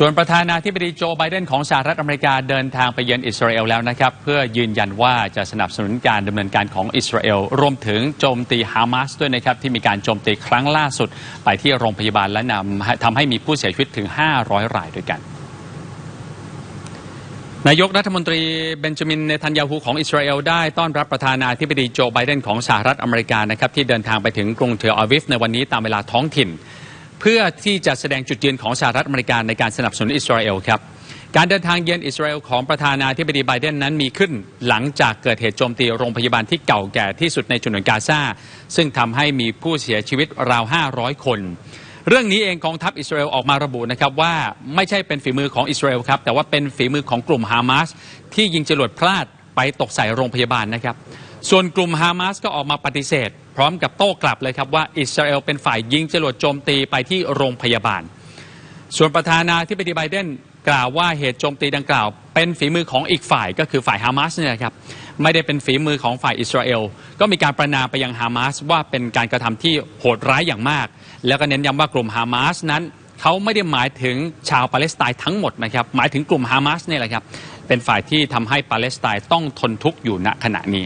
ส่วนประธานาธิบดีโจไบเดนของสหรัฐอเมริกาเดินทางไปเยือนอิสราเอลแล้วนะครับ เพื่อยืนยันว่าจะสนับสนุนการดำเนินการของอิสราเอล รวมถึงโจมตีฮามาสด้วยนะครับ ที่มีการโจมตีครั้งล่าสุด ไปที่โรงพยาบาลและนำทำให้มีผู้เสียชีวิตถึง 500 รายด้วยกันนายกรัฐมนตรีเบนจามินเนทันยาฮูของอิสราเอลได้ต้อนรับประธานาธิบดีโจไบเดนของสหรัฐอเมริกานะครับที่เดินทางไปถึงกรุงเทลอาวิฟในวันนี้ตามเวลาท้องถิ่น เพื่อที่จะแสดงจุดยืนของสหรัฐอเมริกาในการสนับสนุนอิสราเอลครับการเดินทางเยือนอิสราเอลของประธานาธิบดีไบเดนนั้นมีขึ้นหลังจากเกิดเหตุโจมตีโรงพยาบาลที่เก่าแก่ที่สุดในจุนวนกาซาซึ่งทำให้มีผู้เสียชีวิตราว 500 คน เรื่องนี้เองกองทัพอิสราเอลออกมาระบุนะครับว่าไม่ใช่เป็นฝีมือของอิสราเอลครับแต่ว่าเป็นฝีมือของกลุ่มฮามาสที่ยิงจรวดพลาดไปตกใส่โรงพยาบาลนะครับ ส่วนกลุ่มฮามาสก็ออกมาปฏิเสธ พร้อมกับโต้กลับเลยครับว่าอิสราเอลเป็นฝ่ายยิงจรวดโจมตีไปที่โรงพยาบาล ส่วนประธานาธิบดีไบเดนกล่าวว่าเหตุโจมตีดังกล่าว เป็นฝีมือของอีกฝ่ายก็คือฝ่ายฮามาสเนี่ยนะครับไม่ได้เป็นฝีมือของฝ่ายอิสราเอล ก็มีการประนามไปยังฮามาสว่าเป็นการกระทำที่โหดร้ายอย่างมาก แล้วก็เน้นย้ำว่ากลุ่มฮามาสนั้นเขาไม่ได้หมายถึงชาวปาเลสไตน์ทั้งหมดนะครับหมายถึงกลุ่มฮามาสเนี่ยแหละครับเป็นฝ่ายที่ทำให้ปาเลสไตน์ต้องทนทุกข์อยู่ณขณะนี้